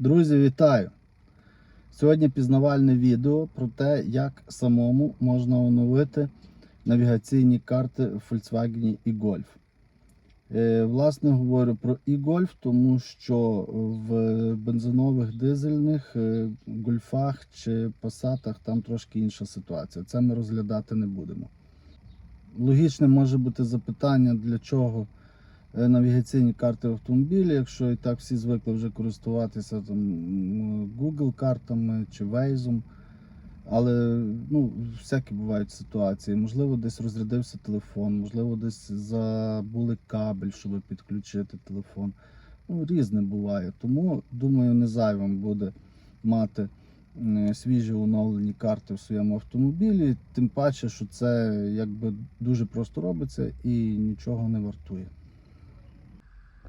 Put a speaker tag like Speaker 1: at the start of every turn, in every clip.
Speaker 1: Друзі, вітаю! Сьогодні пізнавальне відео про те, як самому можна оновити навігаційні карти в Volkswagen і Golf. Е, Власне, говорю про e-Golf, тому що в бензинових дизельних е, гольфах чи пасатах там трошки інша ситуація. Це ми розглядати не будемо. Логічне може бути запитання, для чого навігаційні карти в автомобілі, якщо і так всі звикли вже користуватися там Google картами чи Waze. Але ну, всякі бувають ситуації. Можливо, десь розрядився телефон, можливо, десь забули кабель, щоб підключити телефон. Ну, різне буває. Тому, думаю, не зайвим буде мати свіжі оновлені карти в своєму автомобілі. Тим паче, що це якби дуже просто робиться і нічого не вартує.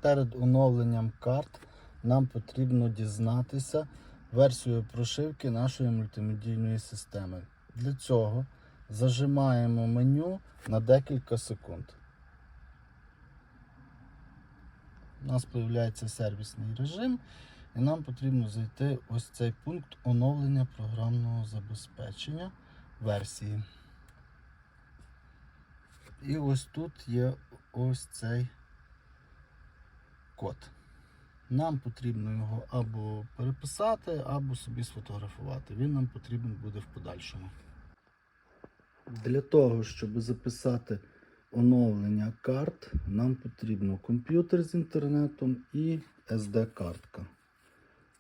Speaker 1: Перед оновленням карт нам потрібно дізнатися версію прошивки нашої мультимедійної системи. Для цього зажимаємо меню на декілька секунд. У нас з'являється сервісний режим, і нам потрібно зайти ось цей пункт оновлення програмного забезпечення версії. І ось тут є ось цей код. Нам потрібно його або переписати, або собі сфотографувати. Він нам потрібен буде в подальшому. Для того, щоб записати оновлення карт, нам потрібно комп'ютер з інтернетом і SD-картка.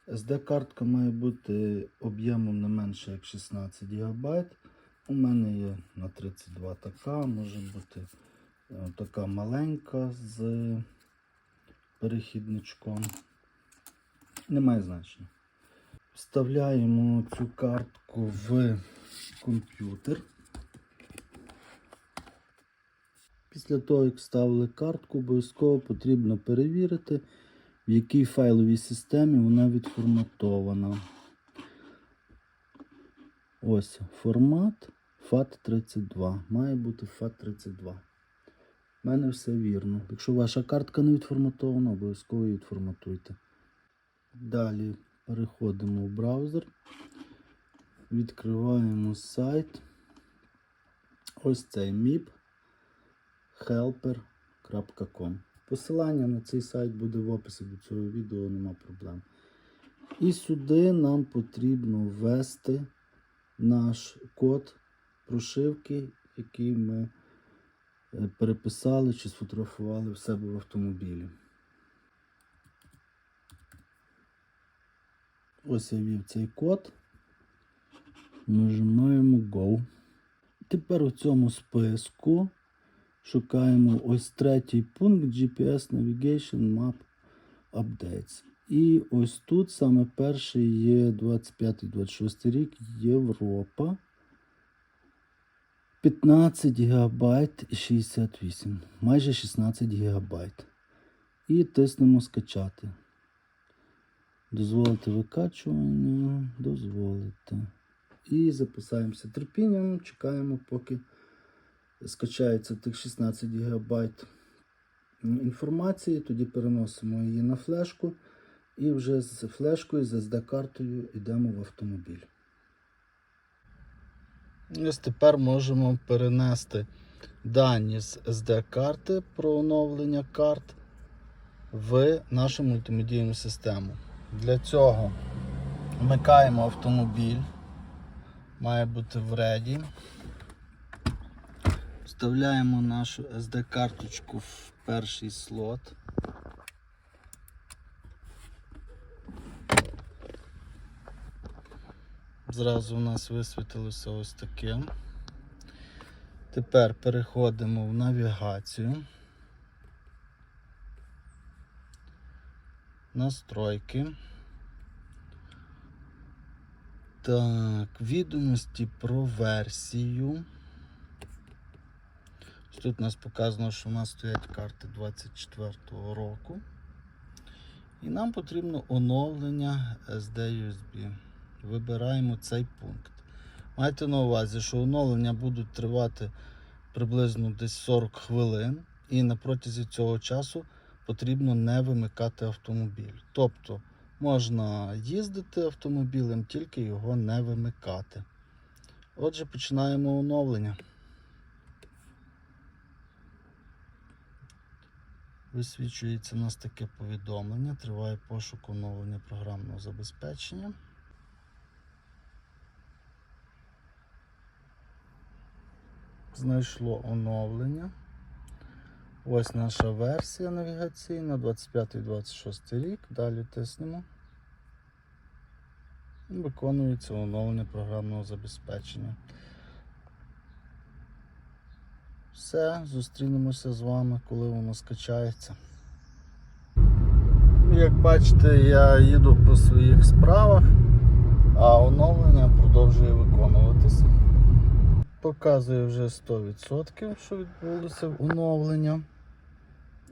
Speaker 1: SD-картка має бути об'ємом не менше як 16 ГБ. У мене є на 32 така, може бути е, така маленька з перехідничком. Немає значення. Вставляємо цю картку в комп'ютер. Після того, як вставили картку, обов'язково потрібно перевірити, в якій файловій системі вона відформатована. Ось формат FAT32. Має бути FAT32. У мене все вірно. Якщо ваша картка не відформатована, обов'язково відформатуйте. Далі переходимо в браузер, відкриваємо сайт. Ось цей MIP helper.com. Посилання на цей сайт буде в описі до цього відео, нема проблем. І сюди нам потрібно ввести наш код прошивки, який ми переписали чи сфотографували в себе в автомобілі. Ось я ввів цей код. Нажимаємо Go. Тепер у цьому списку шукаємо ось третій пункт GPS Navigation Map Updates. І ось тут саме перший є 25-26 рік Європа. 15 ГБ і 68, майже 16 ГБ. І тиснемо скачати. Дозволити викачування, дозволити. І записаємося терпінням, чекаємо, поки скачається тих 16 ГБ інформації. Тоді переносимо її на флешку. І вже з флешкою, з SD-картою йдемо в автомобіль. Ось тепер можемо перенести дані з SD-карти про оновлення карт в нашу мультимедійну систему. Для цього вмикаємо автомобіль, має бути в реді. Вставляємо нашу SD-карточку в перший слот. Зразу у нас висвітилося ось таке. Тепер переходимо в навігацію. Настройки. Так, відомості про версію. Тут у нас показано, що у нас стоять карти 24-го року. І нам потрібно оновлення SD-USB. Вибираємо цей пункт. Майте на увазі, що оновлення будуть тривати приблизно десь 40 хвилин, і на протязі цього часу потрібно не вимикати автомобіль. Тобто Можна їздити автомобілем, тільки його не вимикати. Отже, починаємо оновлення. Висвічується у нас таке повідомлення. Триває пошук оновлення програмного забезпечення. Знайшло оновлення. Ось наша версія навігаційна 25-26 рік. Далі тиснемо. Виконується оновлення програмного забезпечення. Все, зустрінемося з вами, коли воно скачається. Як бачите, я їду по своїх справах, а оновлення продовжує виконуватися. Показує вже 100%, що відбулося оновлення.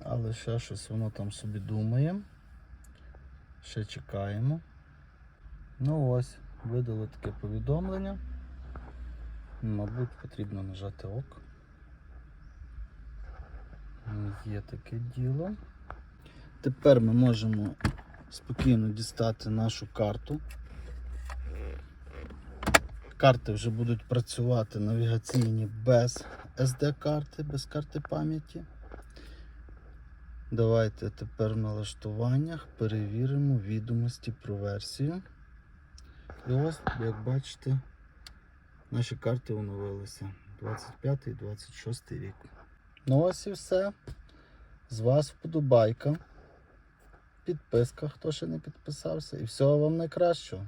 Speaker 1: Але ще щось воно там собі думає. Ще чекаємо. Ну ось, видало таке повідомлення. Мабуть, потрібно нажати ок. Є таке діло. Тепер ми можемо спокійно дістати нашу карту. Карти вже будуть працювати навігаційні без SD-карти, без карти пам'яті. Давайте тепер в налаштуваннях перевіримо відомості про версію. І ось, як бачите, наші карти оновилися 25 і 26 рік. Ну ось і все. З вас вподобайка. Підписка, хто ще не підписався. І всього вам найкращого.